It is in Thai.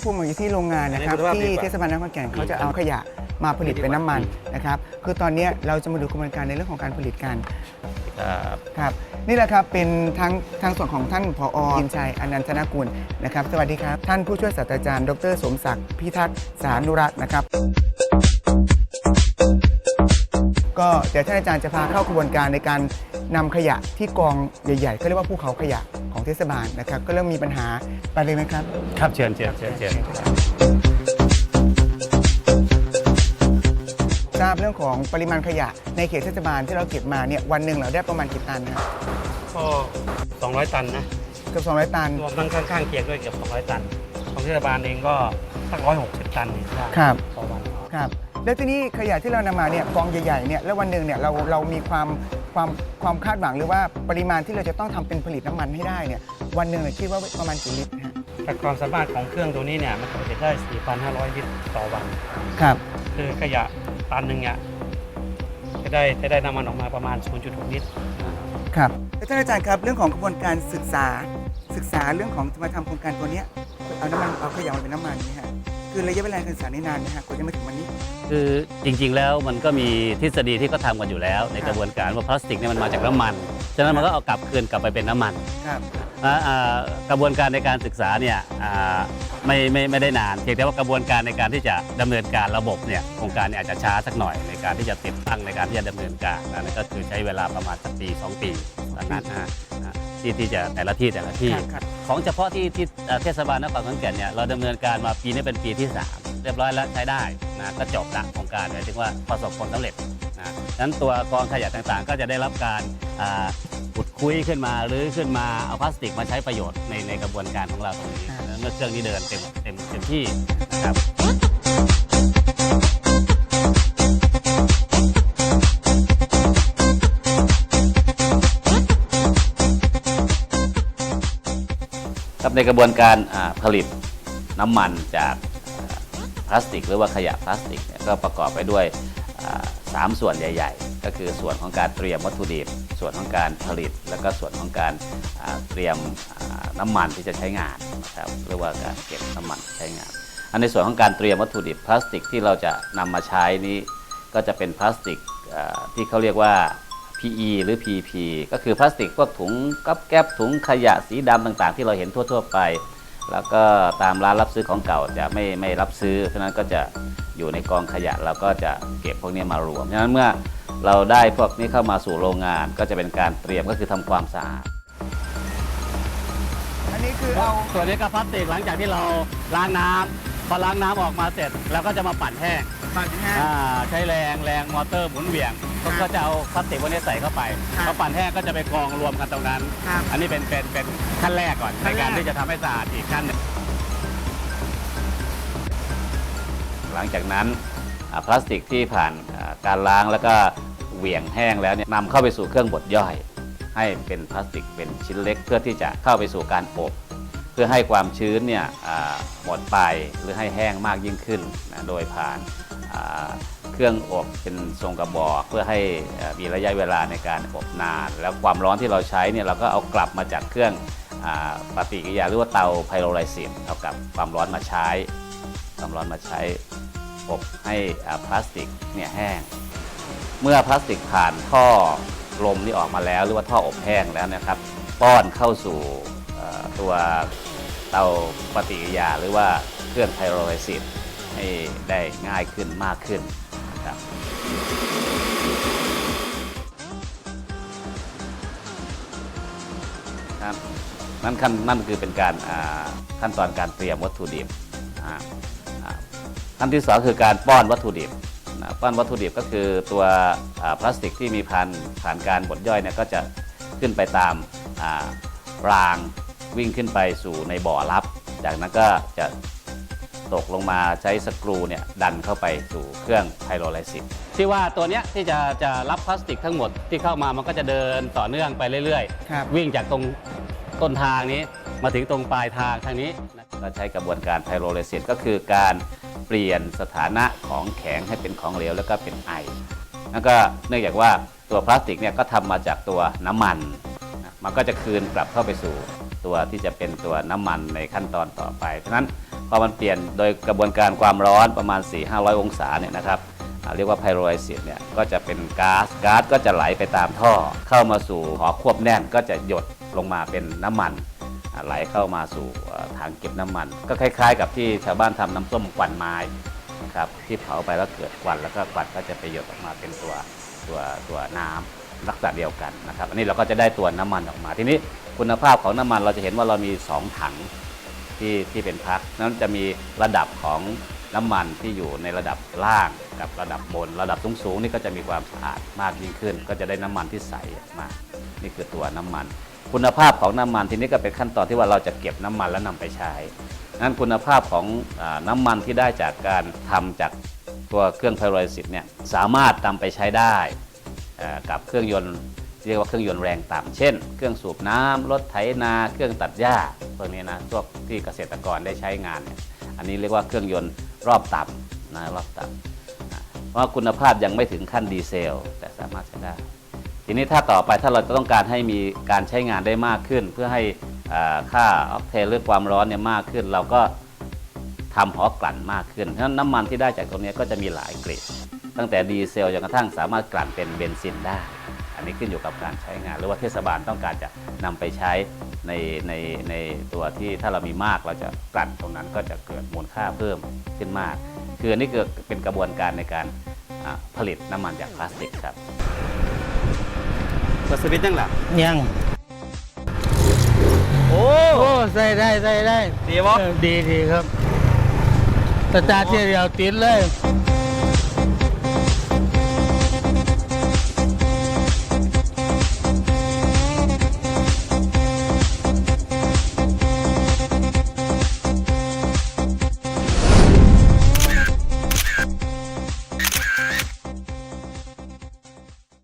นี้ผมอยู่ที่โรงงานนะครับอันนี้คุณภาพดีที่กว่าเทศบาลนครขอนแก่นเขาจะเอาขยะมาผลิตเป็นน้ำมันนะครับคือตอนเนี้ยเราจะมาดูกระบวนการในเรื่องของการผลิตกันครับครับนี่แหละครับเป็นทางทางส่วนของท่านผอกินชัยอนันทนากุลนะครับ สวัสดีครับ ท่านผู้ช่วยศาสตราจารย์ ดรสมศักดิ์พิทักษ์สานุรักษ์นะครับ ก็เดี๋ยวท่านอาจารย์จะพาเข้ากระบวนการในการนำขยะที่กองใหญ่ๆก็เรียกว่าภูเขาขยะของเทศบาลนะครับ ก็เริ่มมีปัญหา ไปเลยไหมครับ ครับเชิญเชิญเชิญเชิญทราบเรื่องของปริมาณขยะในเขตเทศบาลที่เราเก็บมาเนี่ยวันหนึ่งเราได้ประมาณกี่ตันนะครับก็200 ตันนะเกือบ200 ตันรวมทั้งข้างๆเคียงด้วยเกือบ200 ตัน ของเทศบาลเองก็สัก160 ตันนี่ได้ครับต่อวันครับแล้วทีนี้ขยะที่เรานำมาเนี่ยกองใหญ่ๆเนี่ยแล้ววันหนึ่งเนี่ยเราเรามีความความความคาดหวังหรือว่าปริมาณที่เราจะต้องทำเป็นผลิตน้ำมันให้ได้เนี่ยวันหนึ่งเนี่ยคิดว่าประมาณกี่ลิตรฮะ แต่ความสามารถของเครื่องตัวนี้เนี่ยมันผลิตได้ 4,500 ลิตรต่อวัน ครับ คือขยะตันหนึ่งเนี่ยจะได้จะได้น้ำมันออกมาประมาณ 0.6 ลิตร ครับ แล้วท่านอาจารย์ครับเรื่องของกระบวนการศึกษาศึกษาเรื่องของจะมาทำโครงการตัวเนี้ยเอาน้ำมันเอาขยะมาเป็นน้ำมันนี่ฮะคือระยะเวลาการศึกษานี่นานนะฮะกว่าจะมาถึงวันนี้ คือจริงๆแล้วมันก็มีทฤษฎีที่เขาทำกันอยู่แล้ว ในครับกระบวนการว่าพลาสติกเนี่ยมันมาจากน้ำมัน ฉะนั้นมันก็เอากลับคืนกลับไปเป็นน้ำมัน ครับอ่าอ่า กระบวนการในการศึกษาเนี่ยอ่าไม่ไม่ไม่ได้นานเพียงแต่ว่ากระบวนการในการที่จะดำเนินการระบบเนี่ยโครงการเนี่ยอาจจะช้าสักหน่อยในการที่จะติดตั้งในการที่จะดำเนินการนะนั่นก็คือใช้เวลาประมาณสักปีสองปีตอนนั้นนะฮะอ่าที่ที่จะแต่ละที่แต่ละที่ครับครับของเฉพาะที่ที่เอ่อเทศบาลนครขอนแก่นเนี่ยเราดำเนินการมาปีนี้เป็นปีที่ 3 เรียบร้อยแล้วใช้ได้นะก็จบละโครงการหมายถึงว่าประสบผลสำเร็จนะฉะนั้นตัวกองขยะต่างๆ ก็จะได้รับการอ่า ขุดคุยขึ้นมาหรือขึ้นมาเอาพลาสติกมาใช้ประโยชน์ในในกระบวนการของเราตรงนี้ครับเมื่อเครื่องนี้เดินเต็มเต็มเต็มที่นะครับ ครับในกระบวนการอ่าผลิตน้ำมันจากอ่าพลาสติก หรือว่าขยะพลาสติกเนี่ยก็ประกอบไปด้วยอ่าสามส่วนใหญ่ ๆ ก็คือส่วนของการเตรียมวัตถุดิบ ส่วนของการผลิต แล้วก็ส่วนของการเตรียมน้ำมันที่จะใช้งานนะครับหรือว่าการเก็บน้ำมันใช้งาน อันในส่วนของการเตรียมวัตถุดิบพลาสติกที่เราจะนำมาใช้นี้ก็จะเป็นพลาสติกที่เขาเรียกว่า PE หรือ PP ก็คือพลาสติกพวกถุงก๊อบแก๊บถุงขยะสีดำต่าง ๆ ที่เราเห็นทั่ว ๆ ไป แล้วก็ตามร้านรับซื้อของเก่าจะไม่ไม่รับซื้อฉะนั้นก็จะอยู่ในกองขยะเราก็จะเก็บพวกนี้มารวม ฉะนั้นเมื่อ เราได้พวกนี้เข้ามาสู่โรงงาน ก็จะเป็นการเตรียมก็คือทำความสะอาด อันนี้คือเอาส่วนนี้ก็พลาสติกหลังจากที่เราล้างน้ำพอล้างน้ำออกมาเสร็จเราก็จะมาปั่นแห้งปั่นแห้ง อ่าใช้แรงแรงมอเตอร์หมุนเหวี่ยงครับก็จะเอาพลาสติกพวกนี้ใส่เข้าไปครับพอปั่นแห้งก็จะไปกองรวมกันตรงนั้น ครับอันนี้เป็นเป็นเป็นขั้นแรกก่อนขั้ในนแรก การที่จะทำให้สะอาดอีกขั้นหนึ่งหลังจากนั้นอ่าพลาสติกที่ผ่านอ่าการล้างแล้วก็ เหวี่ยงแห้งแล้วเนี่ยนำเข้าไปสู่เครื่องบดย่อย ให้เป็นพลาสติกเป็นชิ้นเล็ก เพื่อที่จะเข้าไปสู่การอบเพื่อให้ความชื้นเนี่ยหมดไปหรือให้แห้งมากยิ่งขึ้นนะโดยผ่านาเครื่องอบเป็นทรงกระบอก เพื่อให้มีระยะเวลาในการอบนาน แล้วความร้อนที่เราใช้เนี่ยเราก็เอากลับมาจากเครื่องอปฏิกิริยาหรือว่าเตาไพโรไลซิสเอากับความร้อนมาใช้ ความร้อนมาใช้อบให้พลาสติกเนี่ยแห้ง เมื่อพลาสติกผ่านท่อลมนี่ออกมาแล้ว หรือว่าท่ออบแห้งแล้วนะครับ ป้อนเข้าสู่ตัวเตาปฏิกิริยา หรือว่าเครื่องไพโรไลซิสให้ได้ง่ายขึ้นมากขึ้นนะครับครับนั่นขั้นนั่นคือเป็นการขั้นตอนการเตรียมวัตถุดิบขั้นที่สองคือการป้อนวัตถุดิบ นะป้อนวัตถุดิบก็คือตัวอ่าพลาสติกที่มีผ่านผ่านการบดย่อยเนี่ยก็จะขึ้นไปตามอ่ารางวิ่งขึ้นไปสู่ในบ่อรับ จากนั้นก็จะตกลงมาใช้สกรูเนี่ยดันเข้าไปสู่เครื่องไพโรไลซิสที่ว่าตัวเนี้ยที่จะจะรับพลาสติกทั้งหมดที่เข้ามามันก็จะเดินต่อเนื่องไปเรื่อยครับๆวิ่งจากตรงต้นทางนี้มาถึงตรงปลายทางทางนี้ ก็ใช้กระบวนการไพโรไลซิสก็คือการเปลี่ยนสถานะของแข็งให้เป็นของเหลวแล้วก็เป็นไอแล้วก็เนื่องจากว่าตัวพลาสติกเนี่ยก็ทำมาจากตัวน้ำมัน มันก็จะคืนกลับเข้าไปสู่ตัวที่จะเป็นตัวน้ำมันในขั้นตอนต่อไป เพราะฉะนั้นพอมันเปลี่ยนโดยกระบวนการความร้อนประมาณ 4-500 องศาเนี่ยนะครับเรียกว่าไพโรไลซิสเนี่ยก็จะเป็นก๊าซก๊าซก็จะไหลไปตามท่อ เข้ามาสู่หอควบแน่นก็จะหยดลงมาเป็นน้ำมันไหลเข้ามาสู่ ถังเก็บน้ำมัน ก็คล้าย ๆ กับที่ชาวบ้านทำน้ำส้มควันไม้นะครับที่เผาไปแล้วเกิดควันแล้วก็ควันก็จะไปหยดออกมาเป็นตัวตัวตัวน้ำลักษณะเดียวกันนะครับ อันนี้เราก็จะได้ตัวน้ำมันออกมา ทีนี้คุณภาพของน้ำมันเราจะเห็นว่าเรามีสองถังที่ที่เป็นพักนั้นจะมีระดับของน้ำมันที่อยู่ในระดับล่างกับระดับบน ระดับสูงสูงๆนี่ก็จะมีความสะอาดมากยิ่งขึ้น ก็จะได้น้ำมันที่ใสมา นี่คือตัวน้ำมัน คุณภาพของน้ำมันทีนี้ก็เป็นขั้นตอนที่ว่าเราจะเก็บน้ำมันแล้วนำไปใช้นั้นคุณภาพของอน้ำมันที่ได้จากการทำจากตัวเครื่องไพโรไลซิสเนี่ยสามารถนำไปใช้ได้กับเครื่องยนต์เรียกว่าเครื่องยนต์แรงต่ำเช่น เครื่องสูบน้ำรถไถนาเครื่องตัดหญ้าพวกนี้นะพวกที่เกษตรกรได้ใช้งานเนี่ยอันนี้เรียกว่าเครื่องยนต์รอบต่ำนะรอบต่ำเพราะว่าคุณภาพยังไม่ถึงขั้นดีเซล แต่สามารถใช้ได้ ทีนี้ถ้าต่อไปถ้าเราจะต้องการให้มีการใช้งานได้มากขึ้น เพื่อให้ค่าออกเทนเรื่องความร้อนเนี่ยมากขึ้น เราก็ทำหอกลั่นมากขึ้นเพราะนั้นน้ำมันที่ได้จากตรงนี้ก็จะมีหลายเกรดตั้งแต่ดีเซลจนกระทั่งสามารถกลั่นเป็นเบนซินได้ อันนี้ขึ้นอยู่กับการใช้งาน หรือว่าเทศบาลต้องการจะนำไปใช้ในในในตัวที่ถ้าเรามีมากเราจะกลั่นตรงนั้นก็จะเกิดมูลค่าเพิ่มขึ้นมาก คืออันนี้คือเป็นกระบวนการในการผลิตน้ำมันจากพลาสติกครับ เปิดสวิตช์ยังล่ะยัง โอ้โอ้ใส่ได้ใส่ได้ดีบ่เออดีดีครับสตาร์ทเที่ยวเดียวติดเลย